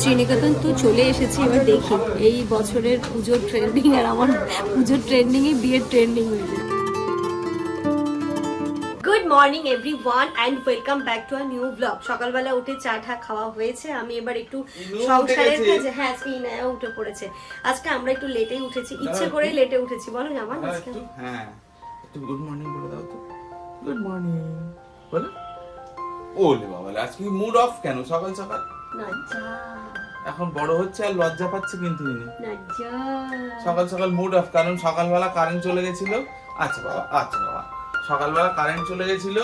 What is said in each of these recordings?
শ্রীনিকেতন তো চলে এসেছি এবার দেখি। এই বছরের পুজোর ট্রেন্ডিং আর আমার পুজোর ট্রেন্ডিং এ বিয়ের ট্রেন্ডিং হয়েছে good morning everyone and welcome back to our new blog সকালবেলা উঠে চা ঠা খাওয়া হয়েছে। আমি এবার একটু সংসারের। কাজে হ্যাঁ স্ক্রিনায় উঠে পড়েছে। আজকে আমরা একটু লেটেই উঠেছি। ইচ্ছে করে লেটে উঠেছি। বলো জামান আজকে হ্যাঁ একটু গুড মর্নিং বলে দাও তো। গুড মর্নিং বলো। ওলে বাবা আজকে মুড অফ কেন? সকাল সকাল? না যা এখন বড় হচ্ছে আর লজ্জা পাচ্ছে কিন্তু ইনি সকাল সকাল মুড অফ কারণ সকালবেলা কারেন্ট চলে গেছিল। আচ্ছা বাবা আচ্ছা বাবা। সকালবেলা কারেন্ট চলে গেছিল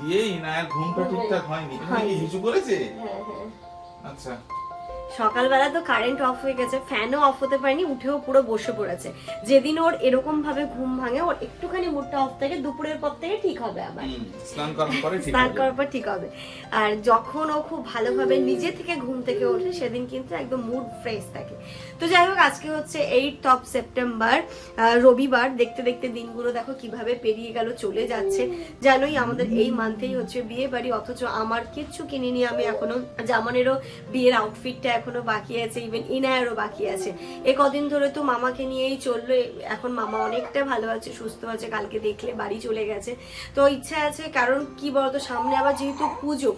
দিয়ে ইনায়ের ঘুমটা ঠিকঠাক হয়নি। হিসু করেছে? হ্যাঁ হ্যাঁ। আচ্ছা। সকালবেলা তো কারেন্ট অফ হয়ে গেছে ফ্যানও অফ হতে পারেনি উঠেও পুরো বসে পড়েছে। যেদিন ওর এরকম ভাবে ঘুম ভাঙে ওর একটুখানি মুডটা অফ থাকে দুপুরের পর থেকে ঠিক হবে আবার। স্নান করার পরে ঠিক হবে। আর যখন ও খুব ভালোভাবে নিজে থেকে ঘুম থেকে ওঠে সেদিন কিন্তু একদম মুড ফ্রেশ থাকে। তো যাই হোক আজকে হচ্ছে এইট অফ সেপ্টেম্বর রবিবার। দেখতে দেখতে দিনগুলো দেখো কীভাবে পেরিয়ে গেল চলে যাচ্ছে। জানোই আমাদের এই মান্থেই হচ্ছে বিয়ে বাড়ি অথচ আমার কিচ্ছু কিনিনি আমি এখনও। জামানেরও বিয়ের আউটফিটটা এখনও বাকি আছে ইভেন ইনায়ারও বাকি আছে। এ কদিন ধরে তো মামাকে নিয়েই চলল এখন মামা অনেকটা ভালো আছে, সুস্থ আছে, কালকে দেখলে বাড়ি চলে গেছে। তো ইচ্ছা আছে, কারণ কি বলতো, সামনে আবার যেহেতু পুজো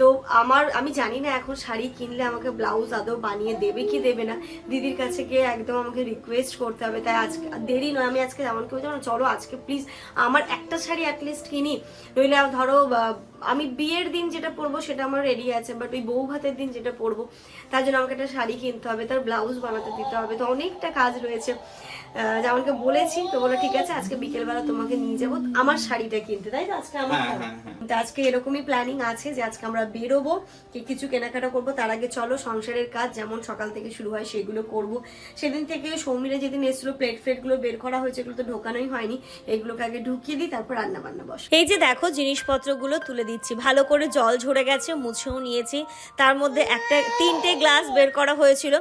তো আমার আমি জানি না এখন শাড়ি কিনলে আমাকে ব্লাউজ আদৌ বানিয়ে দেবে কি দেবে না। দিদির কাছে গিয়ে একদম আমাকে রিকোয়েস্ট করতে হবে তাই আজকে দেরি নয় আমি আজকে যেমনকে বলছি না, চলো আজকে প্লিজ আমার একটা শাড়ি অ্যাটলিস্ট কিনি। নইলে ধরো আমি বিয়ের দিন যেটা পরবো সেটা আমার রেডি আছে বাট ওই বউ ভাতের দিন যেটা পরবো তার জন্য আমাকে একটা শাড়ি কিনতে হবে তার ব্লাউজ বানাতে দিতে হবে। তো অনেকটা কাজ রয়েছে। যেমনকে বলেছি তো বলে ঠিক আছে আজকে বিকেলবেলা তোমাকে নিয়ে যাব। আমার শাড়িটা কিনতে তাই তো? আজকে আমার হ্যাঁ, হ্যাঁ, হ্যাঁ। তো আজকে এরকমই প্ল্যানিং আছে যে আজকে আমরা বেরোবো কি কিছু কেনাকাটা করব। তার আগে চলো সংসারের কাজ যেমন সকাল থেকে শুরু হয় সেগুলো করব। সেদিন থেকে সৌমিরা যেদিন এসেছিল প্লেট ফ্লেটগুলো বের করা হয়েছে এগুলো তো ঢোকানোই হয়নি। এগুলোকে আগে ঢুকিয়ে দিই তারপর রান্না বান্না বস এই যে দেখো জিনিসপত্রগুলো তুলে দিচ্ছি। ভালো করে জল ঝরে গেছে মুছেও নিয়েছি। তার মধ্যে একটা তিনটে গ্লাস বের করা হয়েছিল।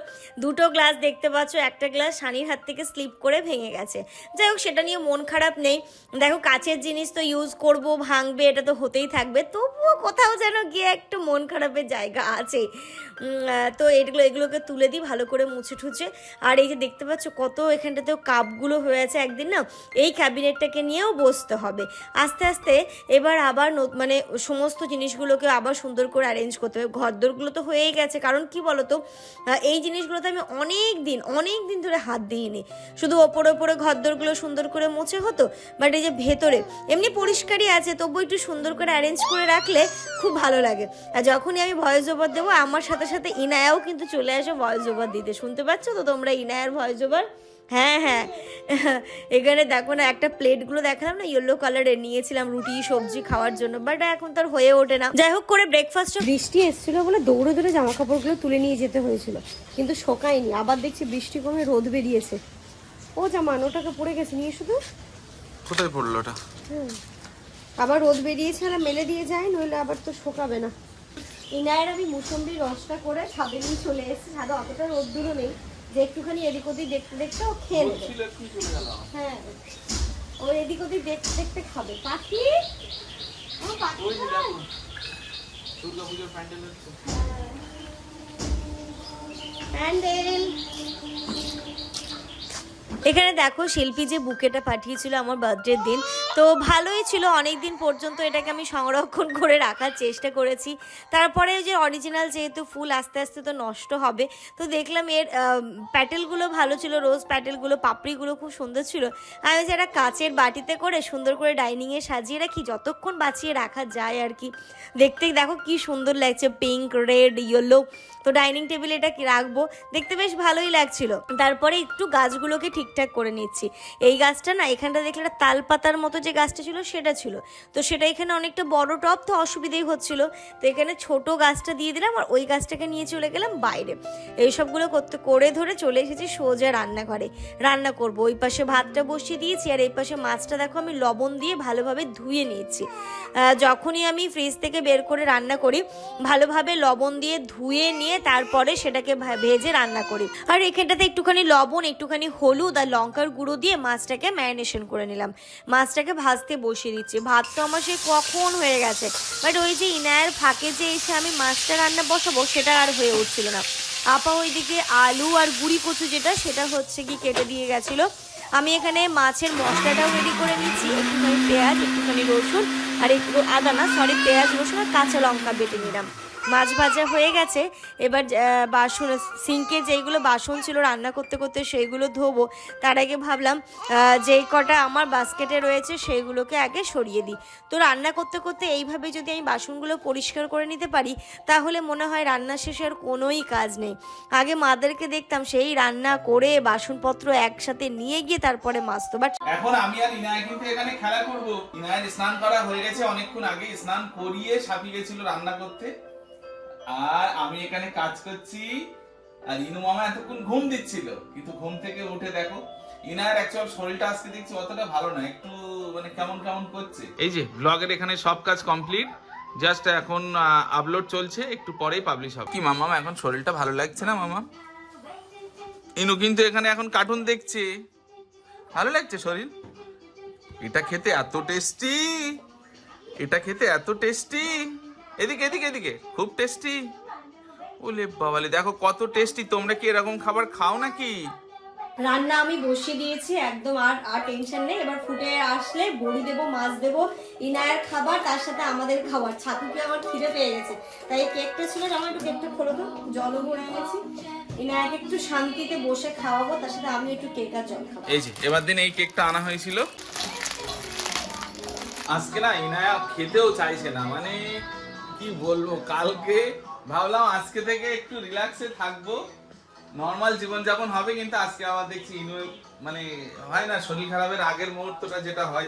দুটো গ্লাস দেখতে পাচ্ছ একটা গ্লাস শানির হাত থেকে স্লিপ করে ভেঙে গেছে। যাই হোক, সেটা নিয়ে মন খারাপ নেই। দেখো, কাচের জিনিস তো ইউজ করব, ভাঙবে, এটা তো হতেই থাকবে। তবুও কোথাও যেন গিয়ে একটু মন খারাপের জায়গা আছে। তো এগুলো, এগুলোকে তুলে দিই, ভালো করে মুছে ঠুছে আর এই যে দেখতে পাচ্ছ, কত এখানটাতেও কাপগুলো হয়ে আছে একদিন না, এই ক্যাবিনেটটাকে নিয়েও বসতে হবে। আস্তে আস্তে এবার আবার মানে সমস্ত জিনিসগুলোকে আবার সুন্দর করে অ্যারেঞ্জ করতে হবে। ঘরদোরগুলো তো হয়েই গেছে। কারণ কি বলতো এই জিনিসগুলোতে আমি অনেক দিন অনেক দিন ধরে হাত দিইনি। শুধু ওপরে ওপরে ঘরদোরগুলো সুন্দর করে মুছে হতো বাট এই যে ভেতরে এমনি পরিষ্কারই আছে, তবু একটু সুন্দর করে অ্যারেঞ্জ করে রাখলে খুব ভালো লাগে। আর যখনই আমি ভয়েস ওভার দেবো, আমার সাথে সাথে ইনায়াও কিন্তু চলে আসে ভয়েস ওভার দিতে। শুনতে পাচ্ছ তো তোমরা ইনায়ার ভয়েস ওভার হ্যাঁ হ্যাঁ। এখানে দেখো না, একটা প্লেটগুলো দেখালাম না ইয়েলো কালারের নিয়েছিলাম রুটি, সবজি খাওয়ার জন্য বাট এখন তার হয়ে ওঠে না। যাই হোক, করে ব্রেকফাস্ট বৃষ্টি এসেছিল বলে দৌড়ে দৌড়ে জামা কাপড়গুলো তুলে নিয়ে যেতে হয়েছিল, কিন্তু শোকায়নি। আবার দেখছি বৃষ্টি কমে রোদ বেরিয়েছে। ও জামান ওটাকে পড়ে গেছে নিয়ে শুধু কোথায় পড়ল ওটা? হুম। আবার রোদ বেরিয়েছে আর মেলে দিয়ে যায় নইলে আবার তো শোকাবে না। ইনায়ের আমি মুসম্বির রসটা করে ছাদে নিয়ে চলে এসেছি ছাদে অতটা রোদ রোদ্দুরও নেই যে একটুখানি এদিক ওদিক দেখতে দেখতে ও খেয়ে নেবে। হ্যাঁ ও এদিক ওদিক দেখতে দেখতে খাবে। পাখি? ও পাখি কোথায়? প্যান্ডেল হচ্ছে। প্যান্ডেল। এখানে দেখো শিল্পী যে বুকেটা পাঠিয়েছিল আমার বার্থডের দিন। তো ভালোই ছিল অনেক দিন পর্যন্ত এটাকে আমি সংরক্ষণ করে রাখার চেষ্টা করেছি। তারপরে যে অরিজিনাল যেহেতু ফুল আস্তে আস্তে তো নষ্ট হবে, তো দেখলাম এর প্যাটেলগুলো ভালো ছিল রোজ প্যাটেলগুলো, পাপড়িগুলো খুব সুন্দর ছিল। আমি যারা কাচের বাটিতে করে সুন্দর করে ডাইনিংয়ে সাজিয়ে রাখি, যতক্ষণ বাঁচিয়ে রাখা যায় আর কি। দেখতে দেখো কি সুন্দর লাগছে পিঙ্ক রেড ইয়েলো তো ডাইনিং টেবিলে এটা রাখব? দেখতে বেশ ভালোই লাগছিল। তারপরে একটু গাছগুলোকে ঠিকঠাক করে নিচ্ছি। এই গাছটা না, এখানটা দেখলে একটা তাল পাতার মতো যে গাছটা ছিল, সেটা ছিল। তো সেটা এখানে অনেকটা বড় টপ তো অসুবিধেই হচ্ছিল। তো এখানে ছোট গাছটা দিয়ে দিলাম আর ওই গাছটাকে নিয়ে চলে গেলাম বাইরে। এইসবগুলো করতে, করে ধরে চলে এসেছি সোজা রান্নাঘরে। রান্না করব। ওই পাশে ভাতটা বসিয়ে দিয়েছি আর এই পাশে মাছটা দেখো আমি লবণ দিয়ে ভালোভাবে ধুয়ে নিয়েছি। যখনই আমি ফ্রিজ থেকে বের করে রান্না করি, ভালোভাবে লবণ দিয়ে ধুয়ে নিয়ে তারপরে সেটাকে ভেজে রান্না করি। আর এখানটাতে একটুখানি লবণ, একটুখানি হলুদ আর লঙ্কার গুঁড়ো দিয়ে মাছটাকে ম্যারিনেশন করে নিলাম। মাছটাকে ভাজতে বসিয়ে দিচ্ছি। ভাত তো আমার সে কখন হয়ে গেছে। বাট ওই যে ইনায়ের ফাঁকে যে এসে আমি মাছটা রান্না বসাবো, সেটা আর হয়ে উঠছিল না। আপা ওইদিকে আলু আর গুড়ি কচু যেটা, সেটা হচ্ছে কি কেটে দিয়ে গেছিল। আমি এখানে মাছের মশলাটাও রেডি করে নিচ্ছি। একটুখানি পেঁয়াজ, একটুখানি রসুন আর একটু আদা না সরি পেঁয়াজ, রসুন আর কাঁচা লঙ্কা বেটে নিলাম। মাছ ভাজা হয়ে গেছে। এবার বাসন, সিঙ্কে যেইগুলো বাসন ছিল রান্না করতে করতে সেইগুলো ধোবো। তার আগে ভাবলাম যেই কটা আমার বাস্কেটে রয়েছে সেইগুলোকে আগে সরিয়ে দিই। তো রান্না করতে করতে এইভাবে যদি আমি বাসনগুলো পরিষ্কার করে নিতে পারি, তাহলে মনে হয় রান্না শেষে আর কোনোই কাজ নেই। আগে মাদেরকে দেখতাম সেই রান্না করে বাসনপত্র একসাথে নিয়ে গিয়ে তারপরে মাজতো বাট এখন আমি আর ইনায় কিন্তু এখানে খেলা করব। ইনায়ের স্নান করা হয়ে গেছে, অনেকক্ষণ আগে স্নান করিয়ে সাপি গেছিল রান্না করতে। আর আমি এখানে কাজ করছি। আর ইনু মামা এতক্ষণ ঘুম দিচ্ছিল, কিন্তু ঘুম থেকে উঠে দেখো ইনায়ের অ্যাকচুয়াল শরীরটা আজকে দেখছি অতটা ভালো না, একটু মানে কেমন কেমন করছে। এই যে ব্লগের এখানে সব কাজ কমপ্লিট জাস্ট এখন আপলোড চলছে, একটু পরেই পাবলিশ হবে। কি মামা, এখন শরীরটা ভালো লাগছে না মামা? ইনু কিন্তু এখানে এখন কার্টুন দেখছে। ভালো লাগছে শরীর? এটা খেতে এত টেস্টি এটা খেতে এত টেস্টি এদিকে এদিকে এদিকে। খুব টেস্টি ওলে বাবালে দেখো কত টেস্টি তোমরা কি এরকম খাবার খাও নাকি? রান্না আমি বসিয়ে দিয়েছি একদম আর আর টেনশন নেই। এবার ফুটে আসলে বড়ি দেবো মাছ দেবো ইনায়ের খাবার তার সাথে আমাদের খাবার। ছাতুকে আমার খিদে পেয়ে গেছে। তাই কেকটা ছিল আমার একটু কেকটা খোলো তো জলও ভরে এনেছি ইনায়াকে একটু শান্তিতে বসে খাওয়াবো তার সাথে আমি একটু কেক আর জল খাব। এই যে এবার দিন এই কেকটা আনা হয়েছিল। আজকে না ইনায়া খেতেও চাইছে না মানে কি বলব কালকে ভাবলাম আজকে থেকে একটু রিল্যাক্সে থাকব। নর্মাল জীবনযাপন হবে কিন্তু আজকে আবার দেখছি ইনু মানে হয় না শরীর খারাপের আগের মুহূর্তটা যেটা হয়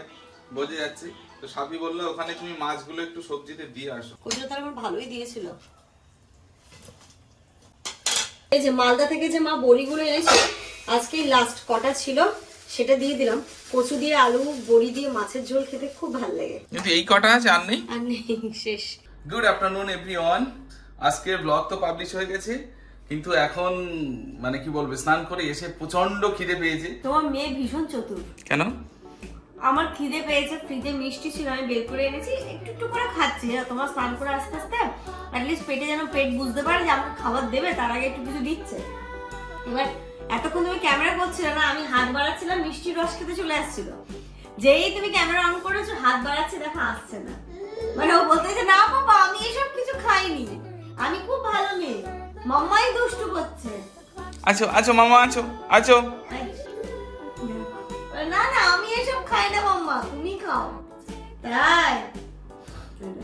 বোঝা যাচ্ছে। তো সাবি বলল ওখানে তুমি মাছগুলো একটু সবজিতে দিয়ে আসো। কচুটা তার আমার ভালোই দিয়েছিল। এই যে মালদা থেকে যে মা বড়িগুলো এনেছে আজকে লাস্ট কটা ছিল সেটা দিয়ে দিলাম। কচু দিয়ে আলু বড়ি দিয়ে মাছের ঝোল খেতে খুব ভালো লাগে। কিন্তু এই কটা আছে আর নেই? আর নেই শেষ। গুড আফটারনুন এভরিওয়ান আজকের ব্লগ তো পাবলিশ হয়ে গেছে কিন্তু এখন মানে কি বলব স্নান করে এসে প্রচণ্ড খিদে পেয়েছে। তোমার মেয়ে ভীষণ চতুর। কেন? আমার খিদে পেয়েছে ফ্রিজে মিষ্টি ছিল আমি বের করে এনেছি একটু একটু করে খাচ্ছি তোমার স্নান করে আস্তে আস্তে অ্যাটলিস্ট পেটে যেন পেট বুঝতে পারে যে আমাকে খাবার দেবে তার আগে একটু কিছু দিচ্ছে। এবার এতক্ষণ তুমি ক্যামেরা করছিলে না আমি হাত বাড়াচ্ছিলাম মিষ্টির রস খেতে চলে আসছিল। যেই তুমি ক্যামেরা অন করেছ হাত বাড়াচ্ছে দেখো আসছে না। মানে ও বলতেছে না বাবা আমি এসব কিছু খাইনি। আমি খুব ভালো মেয়ে। মাম্মাই দুষ্টু করছে। আছো আছো মামা আছো আছো। না না আমি এসব খাই না মাম্মা তুমি খাও। তাই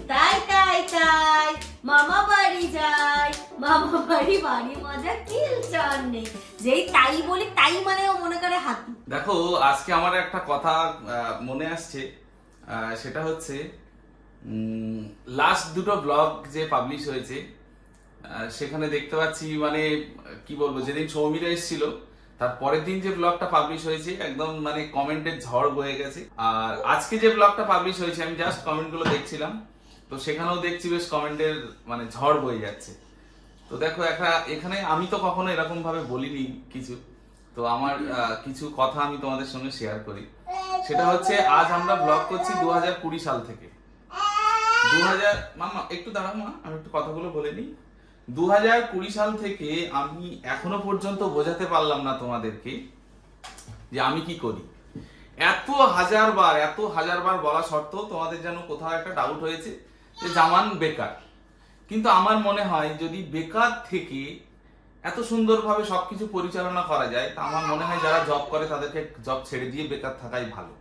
তাই তাই তাই মামা বাড়ি যাই মামা বাড়ি বাড়ি মজা কিলচন নেই। যেই তাই বলি তাই মানে ও মনে করে হাতি। দেখো আজকে আমার একটা কথা আহ, মনে আসছে। আহ, সেটা হচ্ছে লাস্ট দুটো ব্লগ যে পাবলিশ হয়েছে সেখানে দেখতে পাচ্ছি মানে কি বলব, যেদিন সৌমিরা এসেছিল, তার পরের দিন যে ব্লগটা পাবলিশ হয়েছে, একদম মানে কমেন্টের ঝড় বয়ে গেছে। আর আজকে যে ব্লগটা পাবলিশ হয়েছে, আমি জাস্ট কমেন্টগুলো দেখছিলাম, তো সেখানেও দেখছি বেশ কমেন্টের মানে ঝড় বয়ে যাচ্ছে। তো দেখো, একটা এখানে আমি তো কখনো এরকম ভাবে বলিনি কিছু, তো আমার কিছু কথা আমি তোমাদের সঙ্গে শেয়ার করি। সেটা হচ্ছে, আজ আমরা ব্লগ করছি দু সাল থেকে। দু হাজার মামা একটু দাঁড়াও, মা, আমি একটু কথাগুলো বলে নিই। দু হাজার কুড়ি সাল থেকে আমি এখনও পর্যন্ত বোঝাতে পারলাম না তোমাদেরকে যে আমি কি করি। এত হাজার বার, এত হাজার বার বলা সত্ত্বেও তোমাদের যেন কোথাও একটা ডাউট হয়েছে যে জামান বেকার। কিন্তু আমার মনে হয় যদি বেকার থেকে এত সুন্দরভাবে সবকিছু পরিচালনা করা যায়, তা আমার মনে হয় যারা জব করে তাদেরকে জব ছেড়ে দিয়ে বেকার থাকাই ভালো।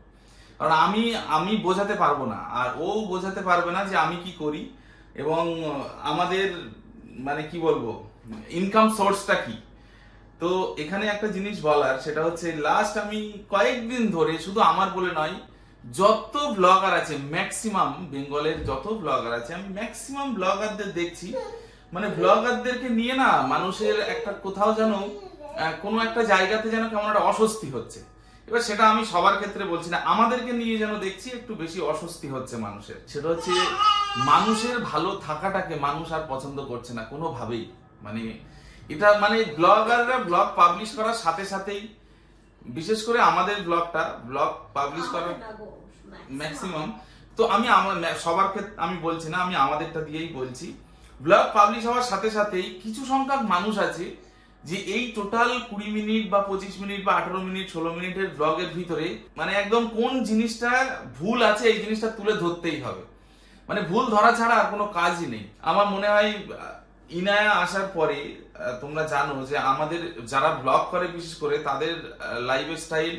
কারণ আমি আমি বোঝাতে পারব না। আর ও বোঝাতে পারবে না যে আমি কি করি এবং আমাদের মানে কি বলব ইনকাম সোর্সটা কি। তো এখানে একটা জিনিস বলার, সেটা হচ্ছে লাস্ট আমি কয়েকদিন ধরে শুধু আমার বলে নয়, যত ব্লগার আছে ম্যাক্সিমাম বেঙ্গলের যত ব্লগার আছে, আমি ম্যাক্সিমাম ব্লগারদের দেখছি। মানে ব্লগারদেরকে নিয়ে না মানুষের একটা কোথাও যেন কোনো একটা জায়গাতে যেন কেমন একটা অস্বস্তি হচ্ছে। এবার সেটা আমি সবার ক্ষেত্রে বলছি না আমাদেরকে নিয়ে যেন দেখছি একটু বেশি অস্বস্তি হচ্ছে মানুষের। সেটা হচ্ছে মানুষের ভালো থাকাটাকে মানুষ আর পছন্দ করছে না কোনোভাবেই। মানে এটা মানে ব্লগাররা ব্লগ পাবলিশ করার সাথে সাথেই বিশেষ করে আমাদের ব্লগটা ব্লগ পাবলিশ করার ম্যাক্সিমাম তো আমি আমার সবার ক্ষেত্রে আমি বলছি না আমি আমাদেরটা দিয়েই বলছি। ব্লগ পাবলিশ হওয়ার সাথে সাথেই কিছু সংখ্যক মানুষ আছে যে এই টোটাল কুড়ি মিনিট বা পঁচিশ মিনিট বা আঠারো মিনিট, ষোলো মিনিটের ব্লগের ভিতরে মানে একদম কোন জিনিসটা ভুল আছে, এই জিনিসটা তুলে ধরতেই হবে। মানে ভুল ধরা ছাড়া আর কোনো কাজই নেই। আমার মনে হয় ইনায়া আসার পরে তোমরা জানো যে আমাদের যারা ব্লগ করে, বিশেষ করে তাদের লাইফ স্টাইল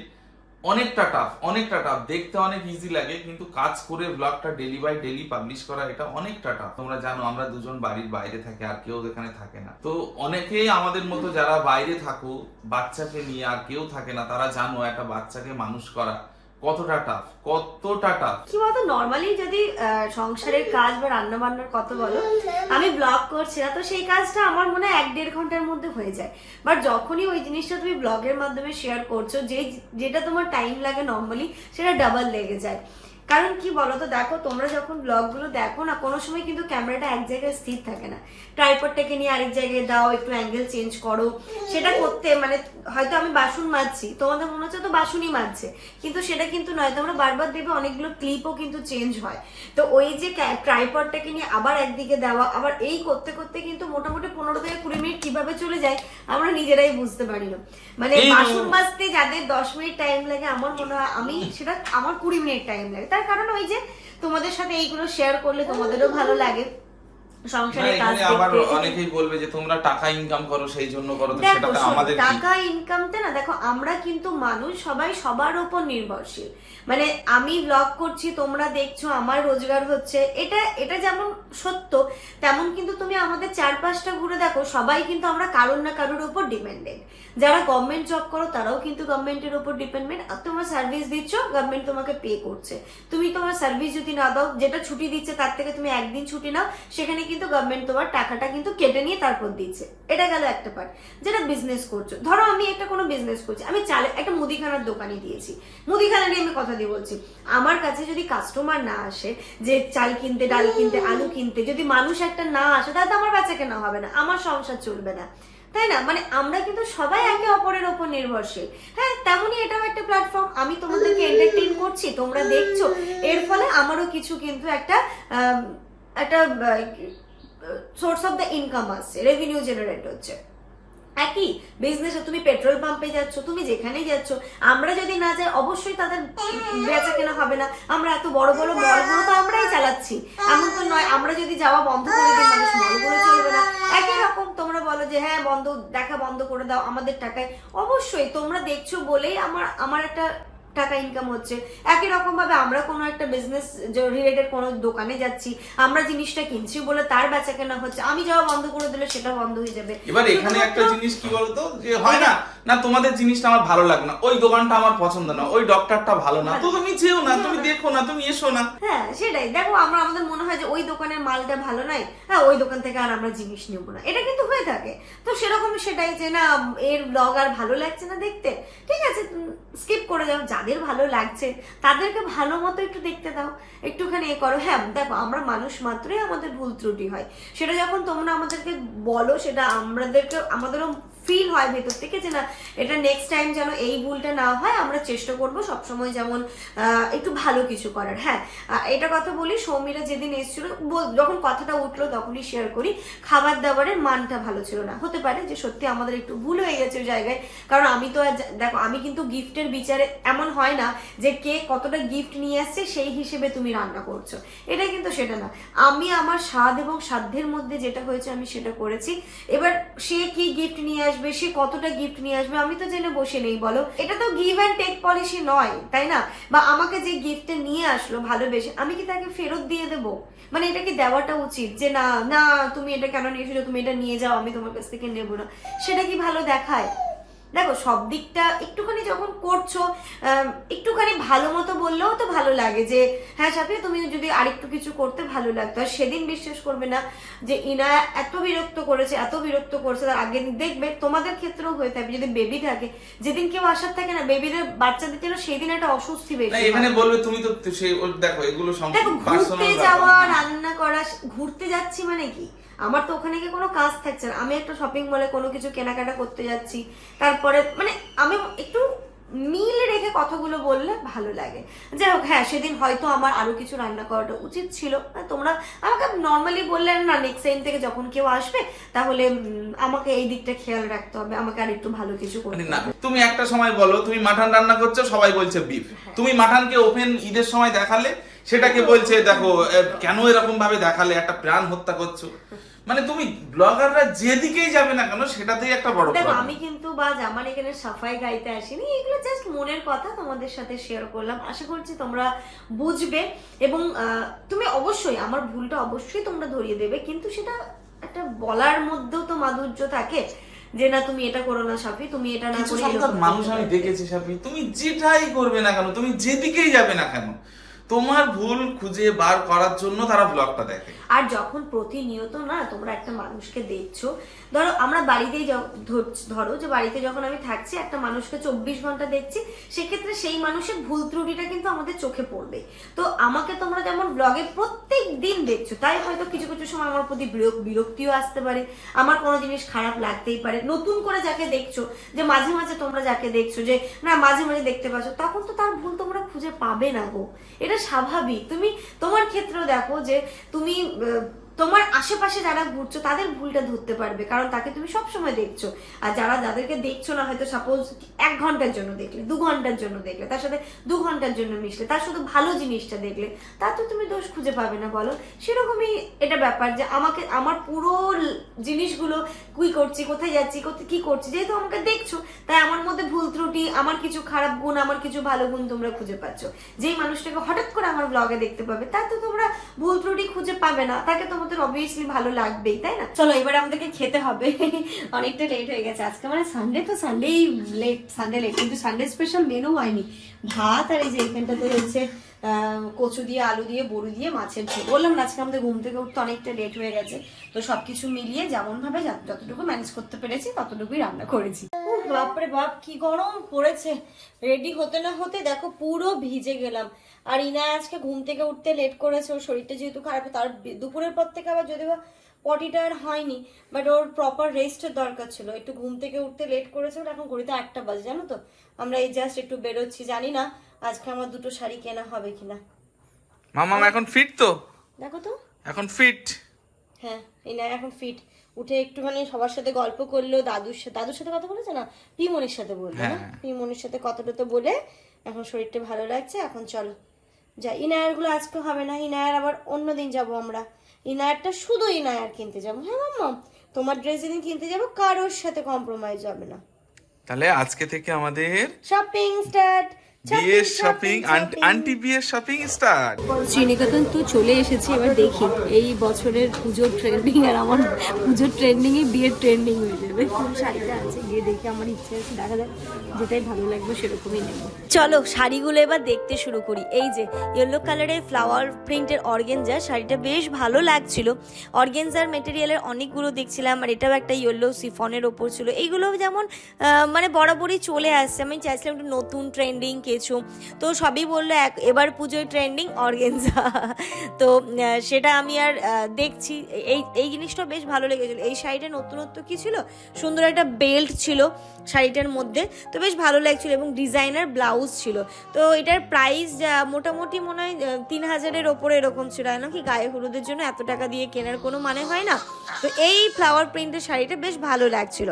অনেকটা টাফ অনেকটা টাফ দেখতে অনেক ইজি লাগে, কিন্তু কাজ করে ব্লগটা ডেলি বাই ডেলি পাবলিশ করা, এটা অনেকটা টাফ তোমরা জানো, আমরা দুজন বাড়ির বাইরে থাকি, আর কেউ এখানে থাকে না। তো অনেকেই আমাদের মতো যারা বাইরে থাকো, বাচ্চাকে নিয়ে আর কেউ থাকে না, তারা জানো, একটা বাচ্চাকে মানুষ করা কতটা টাফ কতটা টাফ কি বলতো নর্মালি যদি সংসারের কাজ বা রান্না বান্নার কথা বলো, আমি ব্লগ করছি না, তো সেই কাজটা আমার মনে এক দেড় ঘণ্টার মধ্যে হয়ে যায়। বাট যখনই ওই জিনিসটা তুমি ব্লগের মাধ্যমে শেয়ার করছ, যে যেটা তোমার টাইম লাগে নর্মালি সেটা ডাবল লেগে যায়। কারণ কি বলতো দেখো তোমরা যখন ব্লগগুলো দেখো না কোনো সময় কিন্তু ক্যামেরাটা এক জায়গায় স্থির থাকে না। ট্রাইপডটাকে নিয়ে আরেক জায়গায় দাও একটু অ্যাঙ্গেল চেঞ্জ করো। সেটা করতে মানে হয়তো আমি বাসন মাজছি তোমাদের মনে হচ্ছে তো বাসনই মাজছে কিন্তু সেটা কিন্তু নয় তোমরা বারবার দেখবে অনেকগুলো ক্লিপও কিন্তু চেঞ্জ হয়। তো ওই যে ট্রাইপডটাকে নিয়ে আবার একদিকে দেওয়া আবার এই করতে করতে কিন্তু মোটামুটি পনেরো থেকে কুড়ি মিনিট কীভাবে চলে যায় আমরা নিজেরাই বুঝতে পারি না। মানে বাসন মাজতে যাদের দশ মিনিট টাইম লাগে আমার মনে হয় আমি সেটা আমার কুড়ি মিনিট টাইম লাগে। তার কারণ ওই যে তোমাদের সাথে এইগুলো শেয়ার করলে তোমাদেরও ভালো লাগে। না, কাজ এখানে আবার অনেকেই বলবে যে তোমরা টাকা ইনকাম করো সেই জন্য করো তো সেটা আমাদের? টাকা ইনকামটা না দেখো আমরা কিন্তু মানুষ সবাই সবার উপর নির্ভরশীল। মানে আমি ব্লগ করছি তোমরা দেখছ আমার রোজগার হচ্ছে এটা এটা যেমন সত্য তেমন কিন্তু তুমি আমাদের চারপাশটা ঘুরে দেখো সবাই কিন্তু আমরা কারোর না কারোর উপর ডিপেন্ডেন্ট যারা গভর্নমেন্ট জব করো তারাও কিন্তু গভর্নমেন্টের উপর ডিপেন্ডেন্ট আর তোমার সার্ভিস দিচ্ছ গভর্নমেন্ট তোমাকে পে করছে। তুমি তোমার সার্ভিস যদি না দাও যেটা ছুটি দিচ্ছে তার থেকে তুমি একদিন ছুটি নাও সেখানে কিন্তু গভর্নমেন্ট তোমার টাকাটা কিন্তু কেটে নিয়ে তারপর দিচ্ছে। এটা গেল একটা পার্ট যেটা বিজনেস করছ। ধরো আমি একটা কোনো বিজনেস করছি। আমি চালে একটা মুদিখানার দোকানে দিয়েছি। মুদিখানা নিয়ে আমি কথা দিয়ে বলছি। আমার কাছে যদি কাস্টমার না আসে, যে চাল কিনতে, ডাল কিনতে, আলু কিনতে, যদি মানুষ একটা না আসে, তাহলে আমার বেচা কেনা হবে না। আমার সংসার চলবে না। তাই না? মানে আমরা কিন্তু সবাই একে অপরের ওপর নির্ভরশীল। হ্যাঁ তেমনই এটাও একটা প্ল্যাটফর্ম আমি তোমাদেরকে এন্টারটেইন করছি, তোমরা দেখছ। এর ফলে আমারও কিছু কিন্তু একটা একটা সোর্স অফ দ্য ইনকাম আসছে রেভিনিউ জেনারেট হচ্ছে। একই বিজনেসে তুমি পেট্রোল পাম্পে যাচ্ছ, তুমি যেখানেই যাচ্ছ, আমরা যদি না যাই, অবশ্যই তাদের বেচা কেনা হবে না। আমরা এত বড় বড় মলগুলো তো আমরাই চালাচ্ছি। এমন তো নয়, আমরা যদি যাওয়া বন্ধ করে দিই, মানুষ মলগুলো চলবে না। একই রকম তোমরা বলো যে হ্যাঁ বন্ধ, দেখা বন্ধ করে দাও আমাদের টাকায়। অবশ্যই তোমরা দেখছ বলেই আমার আমার একটা টাকা ইনকাম হচ্ছে। একই রকম ভাবে আমরা কোনো একটা বিজনেস রিলেটেড কোনো দোকানে যাচ্ছি আমরা জিনিসটা কিনছি বলে তার বেচা কেনা হচ্ছে আমি যাওয়া বন্ধ করে দিলে সেটা বন্ধ হয়ে যাবে। এবার এখানে একটা জিনিস কি বলতো? যে হয় না না তোমাদের জিনিসটা আমার ভালো লাগে না ওই দোকানটা আমার পছন্দ না ওই ডক্টরটা ভালো না তো তুমি যেও না তুমি দেখো না তুমি এসো না। হ্যাঁ সেটাই। দেখো আমরা আমাদের মনে হয় যে ওই দোকানের মালটা ভালো নাই হ্যাঁ ওই দোকান থেকে আর আমরা জিনিস নেব না। এটা কিন্তু হয়ে থাকে। তো সেরকম সেটাই যে না এর ব্লগ আর ভালো লাগছে না দেখতে। ঠিক আছে স্কিপ করে যাও যাদের ভালো লাগছে। তাদেরকে ভালো মতো একটু দেখতে দাও। একটুখানি এ করো। হ্যাঁ দেখো, আমরা মানুষ মাত্রই আমাদের ভুল ত্রুটি হয়। সেটা যখন তোমরা আমাদেরকে বলো, সেটা আমাদেরকে, আমাদেরও ফিল হয় ভেতর থেকে যে না, এটা নেক্সট টাইম যেন এই ভুলটা না হয়, আমরা চেষ্টা করব সবসময় যেমন একটু ভালো কিছু করার। হ্যাঁ এটা কথা বলি, সৌমিরা যেদিন এসেছিল যখন কথাটা উঠল তখনই শেয়ার করি খাবার দাবারের মানটা ভালো ছিল না। হতে পারে যে সত্যি আমাদের একটু ভুল হয়ে গেছে ওই জায়গায়, কারণ আমি তো দেখো, আমি কিন্তু গিফটের বিচারে এমন হয় না যে কে কতটা গিফট নিয়ে আসছে, সেই হিসেবে তুমি রান্না করছ। এটা কিন্তু সেটা না। আমি আমার স্বাদ এবং সাধ্যের মধ্যে যেটা হয়েছে আমি সেটা করেছি। এবার সে কি গিফট নিয়ে আসবে সে কতটা গিফট নিয়ে আসবে, আমি তো জেনে বসে নেই, বলো। এটা তো গিভ অ্যান্ড টেক পলিসি নয়, তাই না? বা আমাকে যে গিফটে নিয়ে আসলো ভালোবেসে, আমি কি তাকে ফেরত দিয়ে দেব? মানে এটা কি দেওয়াটা উচিত যে না না, তুমি এটা কেন নিয়ে এসেছ, তুমি এটা নিয়ে যাও, আমি তোমার কাছ থেকে নেব না? সেটা কি ভালো দেখায়? দেখো সব দিকটা একটুখানি যখন করছ একটুখানি ভালো মতো বললেও তো ভালো লাগে যে হ্যাঁ সাথে তুমি যদি আরেকটু কিছু করতে ভালো লাগতো। আর সেদিন বিশ্বাস করবে না যে ইনা এত বিরক্ত করেছে এত বিরক্ত করেছে তার আগে দেখবে তোমাদের ক্ষেত্রেও হয়ে থাকবে যদি বেবি থাকে। যেদিন কেউ আসার থাকে না বেবিদের বাচ্চাদের জন্য সেই দিন একটা অস্বস্তি বেশি এখানে। বলবে তুমি তো সেই দেখো এগুলো দেখো ঘুরতে যাওয়া রান্না করা ঘুরতে যাচ্ছি মানে কি? আমার তো ওখানে গিয়ে কোনো কাজ থাকছে না। আমি একটা শপিং মলে কোনো কিছু কেনাকাটা করতে যাচ্ছি। তারপরে মানে আমি একটু মিল রেখে কথাগুলো বললে ভালো লাগে। যাই হোক হ্যাঁ সেদিন হয়তো আমার আরও কিছু রান্না করাটা উচিত ছিল। তোমরা আমাকে নর্মালি বললে না নেক্সট টাইম থেকে যখন কেউ আসবে তাহলে আমাকে এই দিকটা খেয়াল রাখতে হবে। আমাকে আর একটু ভালো কিছু করতে মানে না তুমি একটা সময় বলো তুমি মাটন রান্না করছ সবাই বলছে বিফ তুমি মাটনকে ওপেন ঈদের সময় দেখালে সেটাকে বলছে দেখো কেন এরকম ভাবে দেখালে? একটা প্রাণ হত্যা করছ। মানে তুমি ব্লগাররা যেদিকেই যাবে না কেন সেটাতেই একটা বড় দেখো আমি কিন্তু বা আমার এখানে সাফাই গাইতে আসিনি এগুলো জাস্ট মনের কথা তোমাদের সাথে শেয়ার করলাম। আশা করছি তোমরা বুঝবে এবং তুমি অবশ্যই আমার ভুলটা অবশ্যই তোমরা ধরিয়ে দেবে কিন্তু সেটা একটা বলার মধ্যেও তো মাধুর্য থাকে যে না তুমি এটা করো না সাফি তুমি এটা না করে মানুষ আমি দেখেছি সাফি তুমি যেটাই করবে না কেন তুমি যেদিকেই যাবে না কেন তোমার ভুল খুঁজে বার করার জন্য তারা ব্লগটা দেখে। আর যখন প্রতিনিয়ত না তোমরা একটা মানুষকে দেখছ, ধরো আমরা বাড়িতেই ধরো যে বাড়িতে যখন আমি থাকছি, একটা মানুষকে চব্বিশ ঘণ্টা দেখছি, সেক্ষেত্রে সেই মানুষের ভুল ত্রুটিটা কিন্তু আমাদের চোখে পড়বে। তো আমাকে তোমরা যেমন ব্লগে প্রত্যেক দিন দেখছ, তাই হয়তো কিছু কিছু সময় আমার প্রতি বিরক্তিও আসতে পারে, আমার কোনো জিনিস খারাপ লাগতেই পারে। নতুন করে যাকে দেখছ, যে মাঝে মাঝে তোমরা যাকে দেখছ, যে না মাঝে মাঝে দেখতে পাচ্ছ, তখন তো তার ভুল তোমরা খুঁজে পাবে না গো। এটা স্বাভাবিক। তুমি তোমার ক্ষেত্রেও দেখো যে তুমি তোমার আশেপাশে যারা ঘুরছো, তাদের ভুলটা ধরতে পারবে, কারণ তাকে তুমি সব সময় দেখছ। আর যারা যাদেরকে দেখছ না, হয়তো সাপোজ এক ঘণ্টার জন্য দেখলে, দু ঘণ্টার জন্য দেখলে, তার সাথে দু ঘণ্টার জন্য মিশলে, তার শুধু ভালো জিনিসটা দেখলে তা তো তুমি দোষ খুঁজে পাবে না, বলো? সেরকমই এটা ব্যাপার যে আমাকে, আমার পুরো জিনিসগুলো কি করছি, কোথায় যাচ্ছি কোথায় কি করছি, যেহেতু আমাকে দেখছ, তাই আমার মধ্যে ভুল ত্রুটি, আমার কিছু খারাপ গুণ, আমার কিছু ভালো গুণ তোমরা খুঁজে পাচ্ছ। যেই মানুষটাকে হঠাৎ করে আমার ব্লগে দেখতে পাবে তা তো তোমরা ভুল ত্রুটি খুঁজে পাবে না, তাকে তোমাদের অবভিয়াসলি ভালো লাগবেই, তাই না? চলো, এবার আমাদেরকে খেতে হবে। অনেকটা লেট হয়ে গেছে। আজকে মানে সানডে তো সানডেই লেট সানডে লেট কিন্তু সানডে স্পেশাল মেনু হয়নি। ভাত আর এই যে এখানটাতে হচ্ছে কচু দিয়ে, আলু দিয়ে, বড়ি দিয়ে, মাছের ঝোল। বললাম না, আজকে আমাদের ঘুম থেকে উঠতে অনেকটা লেট হয়ে গেছে। তো সবকিছু মিলিয়ে যেমন ভাবে যত- যতটুকু ম্যানেজ করতে পেরেছি, ততটুকুই রান্না করেছি। বাপরে বাপ কি গরম পড়েছে। রেডি হতে না হতে দেখো পুরো ভিজে গেলাম। আর ইনা আজকে ঘুম থেকে উঠতে লেট করেছে ওর শরীরটা যেহেতু খারাপ তার দুপুরের পর থেকে আবার যদি বা পটিটা আর হয়নি বাট ওর প্রপার রেস্টের দরকার ছিল। একটু ঘুম থেকে উঠতে লেট করেছে ওর এখন ঘড়িতে আটটা বাজে জানো তো? আমরা এই জাস্ট একটু বেরোচ্ছি জানি না আজকে আমার দুটো শাড়ি কেনা হবে কিনা। মামা এখন ফিট তো? দেখো তো। এখন ফিট হ্যাঁ এই না এখন ফিট উঠে একটুখানি সবার সাথে গল্প করল দাদুর সাথে দাদুর সাথে কথা বলেছে না? পিমনির সাথে বলল না? হ্যাঁ। পিমনির সাথে কতটা তো বলে এখন শরীরটা ভালো লাগছে এখন চলো। যা ইনায়ারগুলো আজকে হবে না ইনায়ার আবার অন্য দিন যাব আমরা। ইনায়ারটা শুধু ইনায়ার কিনতে যাব। হ্যাঁ মাম্মা তোমার ড্রেস যেদিন কিনতে যাব কারোর সাথে কম্প্রোমাইজ হবে না। তাহলে আজকে থেকে আমাদের শপিং স্টার্ট বিয়ের শপিং আন্টি বিয়ের শপিং স্টার্ট শ্রীনিকেতন তো চলে এসেছি এবার দেখি এই বছরের পুজোর ট্রেন্ডিং আর আমার পুজোর ট্রেন্ডিং এ বিয়ের ট্রেন্ডিং হয়ে যাবে। কোন শাড়িটা আছে। গিয়ে দেখে আমার ইচ্ছে আছে, দেখা যাক যেটাই ভালো লাগবে সেরকমই নেব। চলো, শাড়িগুলো এবার দেখতে শুরু করি। এই যে ইয়েলো কালারের ফ্লাওয়ার প্রিন্টের অর্গেনজা শাড়িটা বেশ ভালো লাগছিল। অর্গেনজার মেটেরিয়ালের অনেকগুলো দেখছিলাম, আর এটাও একটা ইয়েলো সিফনের ওপর ছিল। এইগুলো যেমন মানে বরাবরই চলে আসছে। আমি চাইছিলাম একটু নতুন ট্রেন্ডিং কিছু। তো সবই বলল, এক, এবার পুজোয় ট্রেন্ডিং অর্গেনজা তো সেটা আমি আর দেখছি। এই এই জিনিসটা বেশ ভালো লেগেছিল। এই শাড়িটা নতুনত্ব কি ছিল? সুন্দর একটা বেল্ট ছিল শাড়িটার মধ্যে। তো বেশ ভালো লাগছিল এবং ডিজাইনার ব্লাউজ ছিল। তো এটার প্রাইস মোটামুটি মনে হয় তিন হাজারের ওপরে এরকম ছিল। না নাকি গায়ে হলুদের জন্য এত টাকা দিয়ে কেনার কোনো মানে হয় না। তো এই ফ্লাওয়ার প্রিন্টের শাড়িটা বেশ ভালো লাগছিল।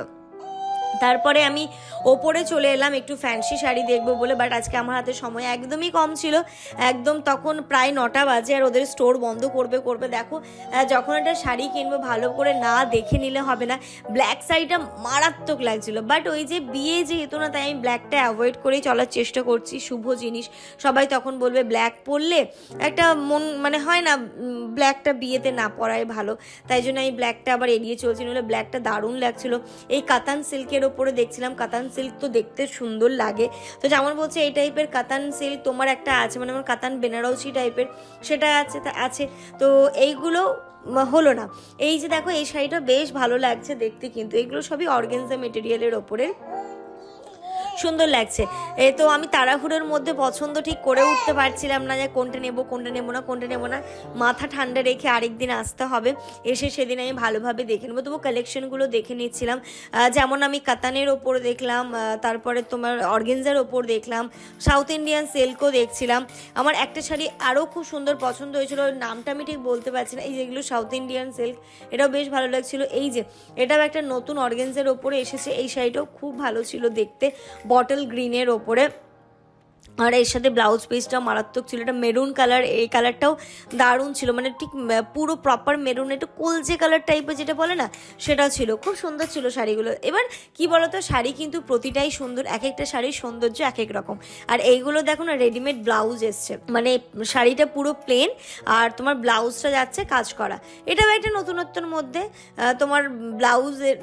তারপরে আমি ওপরে চলে এলাম, একটু ফ্যান্সি শাড়ি দেখব বলে বাট আজকে আমার হাতে সময় একদমই কম ছিল। একদম তখন প্রায় নটা বাজে আর ওদের স্টোর বন্ধ করবে করবে। দেখো যখন একটা শাড়ি কিনবো, ভালো করে না দেখে নিলে হবে না। ব্ল্যাক শাড়িটা মারাত্মক লাগছিল। বাট ওই যে বিয়ে যেহেতু না, তাই আমি ব্ল্যাকটা অ্যাভয়েড করেই চলার চেষ্টা করছি, শুভ জিনিস। সবাই তখন বলবে ব্ল্যাক পরলে একটা মন মানে হয় না ব্ল্যাকটা বিয়েতে না পরাই ভালো। তাই জন্য আমি ব্ল্যাকটা আবার এড়িয়ে চলছি নাহলে ব্ল্যাকটা দারুণ লাগছিল। এই কাতান সিল্কের ওপরে দেখছিলাম, কাতান সিল্ক তো দেখতে সুন্দর লাগে। তো যেমন বলছে, এই টাইপের কাতান সিল্ক তোমার একটা আছে মানে আমার কাতান বেনারসি টাইপের সেটা আছে, তা আছে। তো এইগুলো হলো না। এই যে দেখো, এই শাড়িটা বেশ ভালো লাগছে দেখতে কিন্তু। এগুলো সবই অর্গেনজা মেটেরিয়ালের ওপরে। সুন্দর লাগছে। এই তো আমি তাড়াহুড়োর মধ্যে পছন্দ ঠিক করে উঠতে পারছিলাম না যে কোনটা নেব, কোনটা নেব না, কোনটা নেব না। মাথা ঠান্ডা রেখে আরেকদিন আসতে হবে। এসে সেদিন আমি ভালোভাবে দেখে নেব। তবু কালেকশনগুলো দেখে নিচ্ছিলাম। যেমন আমি কাতানের ওপর দেখলাম তারপরে তোমার অর্গেনজার ওপর দেখলাম, সাউথ ইন্ডিয়ান সিল্কও দেখছিলাম। আমার একটা শাড়ি আরও খুব সুন্দর পছন্দ হয়েছিল নামটা আমি ঠিক বলতে পারছি না। এই যেগুলো সাউথ ইন্ডিয়ান সিল্ক, এটাও বেশ ভালো লাগছিল। এই যে, এটাও একটা নতুন অর্গেনজার ওপরে এসেছে। এই শাড়িটাও খুব ভালো ছিল দেখতে। বটল গ্রিনের ওপরে আর এর সাথে ব্লাউজ পিসটাও মারাত্মক ছিল। এটা মেরুন কালার এই কালারটাও দারুণ ছিল। মানে ঠিক পুরো প্রপার মেরুন একটু কলজে কালার টাইপের যেটা বলে না সেটাও ছিল। খুব সুন্দর ছিল শাড়িগুলো। এবার কি বলতো, শাড়ি কিন্তু প্রতিটাই সুন্দর, এক একটা শাড়ির সৌন্দর্য এক এক রকম। আর এইগুলো দেখো না রেডিমেড ব্লাউজ এসছে। মানে শাড়িটা পুরো প্লেন আর তোমার ব্লাউজটা যাচ্ছে কাজ করা। এটাও একটা নতুনত্বর মধ্যে তোমার ব্লাউজের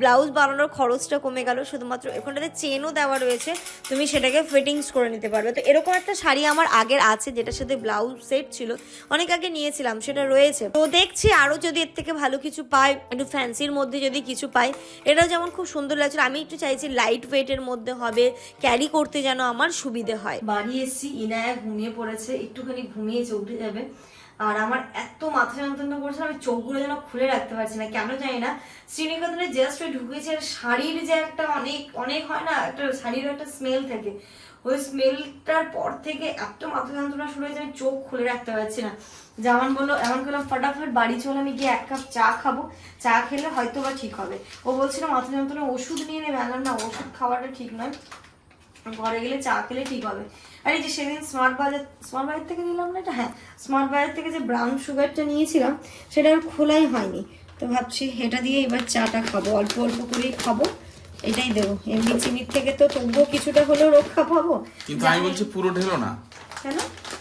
ব্লাউজ বানানোর খরচটা কমে গেল। শুধুমাত্র এখানটাতে চেনও দেওয়া রয়েছে। তুমি সেটাকে ফিটিংস করে নিতে পারবে। তো এরকম একটা শাড়ি আমার আগের আছে, যেটার সাথে ব্লাউজ সেট ছিল, অনেক আগে নিয়েছিলাম, সেটা রয়েছে। তো দেখছি আরও যদি এর থেকে ভালো কিছু পাই, একটু ফ্যান্সির মধ্যে যদি কিছু পাই এটাও যেমন খুব সুন্দর লাগছিল আমি একটু চাইছি লাইট ওয়েটের মধ্যে হবে ক্যারি করতে যেন আমার সুবিধে হয়। বাড়ি এসছি, ইনায়া ঘুমিয়ে পড়েছে, একটুখানি ঘুমিয়েছে উঠে যাবে। আর আমার এত মাথা যন্ত্রণা করছে, আমি চোখগুলো যেন খুলে রাখতে পারছি না, কেন জানি না? শ্রীনিকেতনে জাস্ট ওই ঢুকেছে শাড়ির যে একটা অনেক অনেক হয় না, একটা শাড়ির একটা স্মেল থাকে। ওই স্মেলটার পর থেকে এত মাথা যন্ত্রণা শুরু হয়েছে, আমি চোখ খুলে রাখতে পারছি না। যেমন বলল, এমন করলাম, ফটাফট বাড়ি চলে, আমি গিয়ে এক কাপ চা খাব। চা খেলে হয়তো বা ঠিক হবে। ও বলছিল, মাথা যন্ত্রণা ওষুধ নিয়ে নেবে না, ওষুধ খাওয়াটা ঠিক নয়। ঘরে গেলে চা খেলে ঠিক হবে। আর এই যে সেদিন স্মার্ট বাজার স্মার্ট বাজার থেকে নিলাম না এটা? হ্যাঁ স্মার্ট বাজার থেকে যে ব্রাউন সুগারটা নিয়েছিলাম সেটা আর খোলাই হয়নি। তো ভাবছি এটা দিয়ে এবার চাটা খাব অল্প অল্প করেই খাব। এটাই দেবো। এমনি চিনির থেকে তো তবুও কিছুটা হলেও রক্ষা পাবো। কিন্তু আমি বলছি পুরো ঢেলো না। কেন?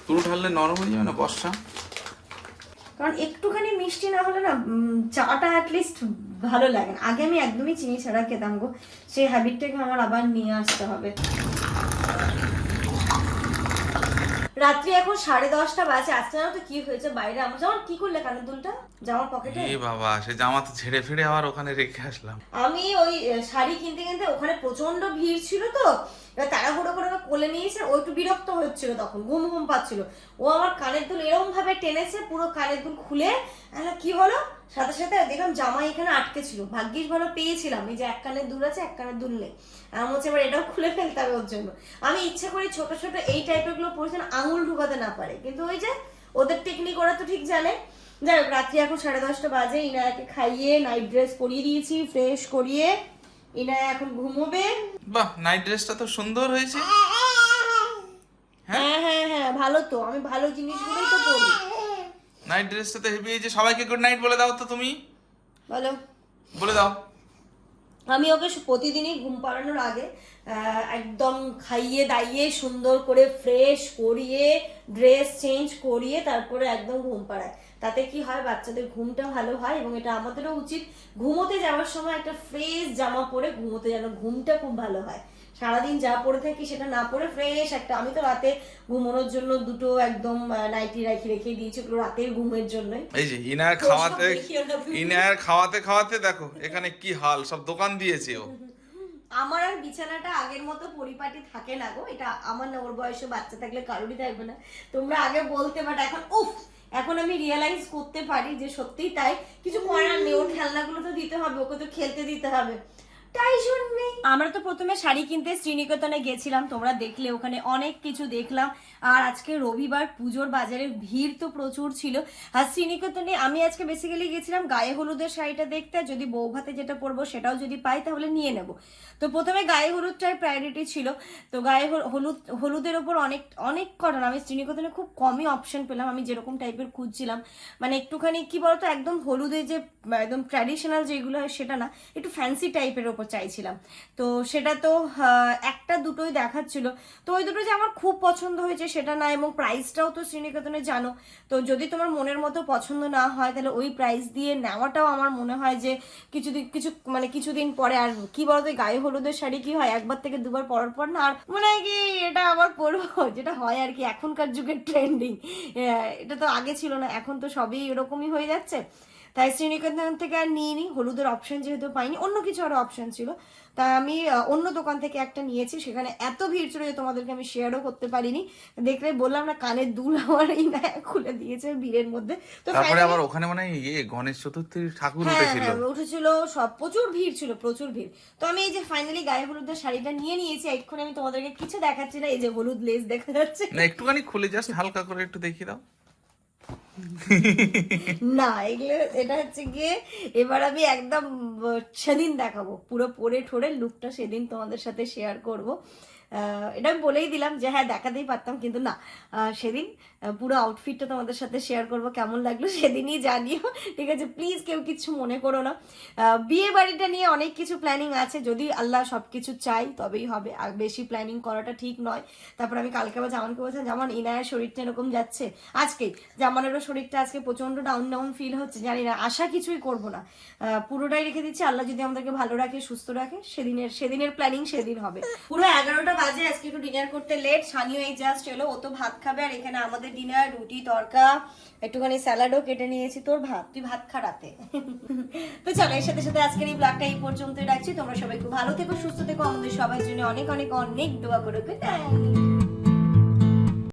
পুরো ঢাললে নরম হয়ে যাবে না বর্ষা? কারণ একটুখানি মিষ্টি না হলে না চাটা অ্যাটলিস্ট ভালো লাগে না। আগে আমি একদমই চিনি ছাড়া খেতাম গো। সেই হ্যাবিটটাকে আমার আবার নিয়ে আসতে হবে। রাত্রি এখন সাড়ে দশটা বাজে। আজকে জানো তো কি হয়েছে বাইরে? আমার জামার কি করলে কানের দুলটা? জামার পকেটে? এ বাবা সে জামা তো ছেড়ে ফিরে আবার ওখানে রেখে আসলাম। আমি ওই শাড়ি কিনতে কিনতে ওখানে প্রচণ্ড ভিড় ছিল তো। এবার তাড়াহুড়ো করে কোলে নিয়েছে ও একটু বিরক্ত হচ্ছিল তখন ঘুম ঘুম পাচ্ছিল। ও আমার কানের দুল এরকম ভাবে টেনেছে পুরো কানের দুল খুলে। কি হলো? সাথে সাথে দেখলাম জামা এখানে আটকে ছিল। ভাগ্যিস ভালো পেয়েছিলাম। এই যে এক কানের দুল আছে এক কানের দুল নেই। আমার হচ্ছে এবার এটাও খুলে ফেলতে হবে ওর জন্য। আমি ইচ্ছে করি ছোট ছোট এই টাইপেরগুলো পড়েছেন আঙুল ঢুকাতে না পারে। কিন্তু ওই যে ওদের টেকনিক ওরা তো ঠিক জানে। যাই হোক রাত্রি এখন সাড়ে দশটা বাজে। ইনায়াকে খাইয়ে নাইট ড্রেস পরিয়ে দিয়েছি ফ্রেশ করিয়ে। ইনায়া এখন ঘুমোবে। বাহ নাইট ড্রেসটা তো সুন্দর হয়েছে। হ্যাঁ হ্যাঁ হ্যাঁ ভালো তো। আমি ভালো জিনিসগুলোই তো পরি। নাইট ড্রেসটা তো হেভি হয়েছে সবাইকে গুড নাইট বলে দাও তো তুমি। বলো। বলে দাও। আমি ওকে প্রতিদিনই ঘুম পাড়ানোর আগে একদম খাইয়ে দাইয়ে সুন্দর করে ফ্রেশ করিয়ে ড্রেস চেঞ্জ করিয়ে তারপরে একদম ঘুম পাড়ায়। তাতে কি হয় বাচ্চাদের ঘুমটা ভালো হয় এবং এটা আমাদেরও উচিত ঘুমোতে যাওয়ার সময় একটা ফ্রেশ জামা পরে ঘুমোতে যেন ঘুমটা খুব ভালো হয়। সারাদিন যা পরে থাকি সেটা না পরে ফ্রেশ একটা আমি তো রাতে ঘুমানোর জন্য দুটো একদম নাইটি রাখি রেখে দিয়েছি ওগুলো রাতের ঘুমের জন্যই। এই যে ইনার খাওয়াতে। ইনার খাওয়াতে খাওয়াতে দেখো এখানে কি হাল সব দোকান দিয়েছে ও। আমার আর বিছানাটা আগের মতো পরিপাটি থাকে না গো এটা আমার না ওর বয়সে বাচ্চা থাকলে কারোরই থাকবে না। তোমরা আগে বলতে বাট এখন উফ এখন আমি রিয়েলাইজ করতে পারি যে সত্যিই তাই কিছু করার নেই ওর খেলনাগুলো তো দিতে হবে ওকে তো খেলতে দিতে হবে। তাই জন্যে। আমরা তো প্রথমে শাড়ি কিনতে শ্রীনিকেতনে গেছিলাম, তোমরা দেখলে, ওখানে অনেক কিছু দেখলাম। আর আজকে রবিবার পুজোর বাজারে ভিড় তো প্রচুর ছিল। আর শ্রীনিকেতনে আমি আজকে বেসিক্যালি গেছিলাম গায়ে হলুদের শাড়িটা দেখতে যদি বৌভাতে যেটা পরবো সেটাও যদি পাই, তাহলে নিয়ে নেব। তো প্রথমে গায়ে হলুদটাই প্রায়োরিটি ছিল। তো গায়ে হলুদ, হলুদের ওপর অনেক অনেক কটন আমি শ্রীনিকেতনে খুব কমই অপশন পেলাম, আমি যেরকম টাইপের খুঁজছিলাম। মানে একটুখানি কি বলতো, একদম হলুদে যে, একদম ট্র্যাডিশনাল যেগুলো হয় সেটা না, একটু ফ্যান্সি টাইপের ওপর চাইছিলাম। তো সেটা তো একটা দুটোই দেখাচ্ছিল। তো ওই দুটো যে আমার খুব পছন্দ হয়েছে সেটা না, এবং প্রাইসটাও তো শ্রীনিকেতনে জানো। তো যদি তোমার মনের মতো পছন্দ না হয়, তাহলে ওই প্রাইস দিয়ে নেওয়াটাও আমার মনে হয় যে কিছুদিন, কিছু মানে কিছুদিন পরে, আর কি বলতো গায়ে হলুদের শাড়ি কি হয়, একবার থেকে দুবার পরার পর না, আর মনে হয় কি এটা আবার পরবো যেটা হয় আর কি, এখনকার যুগের ট্রেন্ডিং এটা তো আগে ছিল না, এখন তো সবই এরকমই হয়ে যাচ্ছে। তাই শ্রীনিকেতন থেকে আর নিইনি হলুদের অপশন যেহেতু পাইনি অন্য কিছু আরও অপশন ছিল। তা আমি অন্য দোকান থেকে একটা নিয়েছি সেখানে এত ভিড় ছিল যে তোমাদেরকে আমি শেয়ারও করতে পারিনি। দেখলে বললাম না কানের দুল আমার এই না খুলে দিয়েছে ভিড়ের মধ্যে। তো তারপরে আবার ওখানে মানে ইয়ে গণেশ চতুর্থীর ঠাকুর হ্যাঁ উঠেছিল। হ্যাঁ উঠেছিল সব প্রচুর ভিড় ছিল প্রচুর ভিড়। তো আমি এই যে ফাইনালি গায়ে হলুদের শাড়িটা নিয়ে নিয়েছি এক্ষুনি আমি তোমাদেরকে কিছু দেখাচ্ছি না এই যে হলুদ লেস দেখা যাচ্ছে। না একটুখানি খুলে জাস্ট হালকা করে একটু দেখিয়ে দাও। না, এগুলো, এটা হচ্ছে গিয়ে, এবার আমি একদম সেদিন দেখাবো। পুরো পরে ঠোরে লুকটা সেদিন তোমাদের সাথে শেয়ার করব। এটা আমি বলেই দিলাম যে হ্যাঁ দেখাতেই পারতাম, কিন্তু না সেদিন পুরো আউটফিটটা তোমাদের সাথে শেয়ার করব, কেমন লাগল সেদিনই জানিও, ঠিক আছে? প্লিজ কেউ কিছু মনে করো না। বিয়ে বাড়িটা নিয়ে অনেক কিছু প্ল্যানিং আছে, যদি আল্লাহ সব কিছু চাই, তবেই হবে। আর বেশি প্ল্যানিং করাটা ঠিক নয়। তারপর আমি কালকে আবার জামানকে বলছিলাম যেমন ইনায়ের শরীরটা এরকম যাচ্ছে? আজকে, জামানেরও শরীরটা আজকে প্রচণ্ড ডাউন ডাউন ফিল হচ্ছে, জানি না, আশা কিছুই করব না। পুরোটাই রেখে দিচ্ছি, আল্লাহ যদি আমাদেরকে ভালো রাখে, সুস্থ রাখে, সেদিনের সেদিনের প্ল্যানিং সেদিন হবে। পুরো এগারোটা বাজে, আজকে একটু ডিনার করতে লেট সানিও এই জাস্ট এলো, ও তো ভাত খাবে, আর এখানে আমাদের ডিনার রুটি, তরকা, একটুখানি স্যালাডও কেটে নিয়েছি। তোর ভাত? তুই ভাত খা তো চলো, এর সাথে সাথে আজকের এই ব্লগটা এই পর্যন্তই রাখছি। তোমরা সবাই খুব ভালো থেকো, সুস্থ থেকো। আমাদের সবার জন্য অনেক অনেক অনেক দোয়া করো। গুড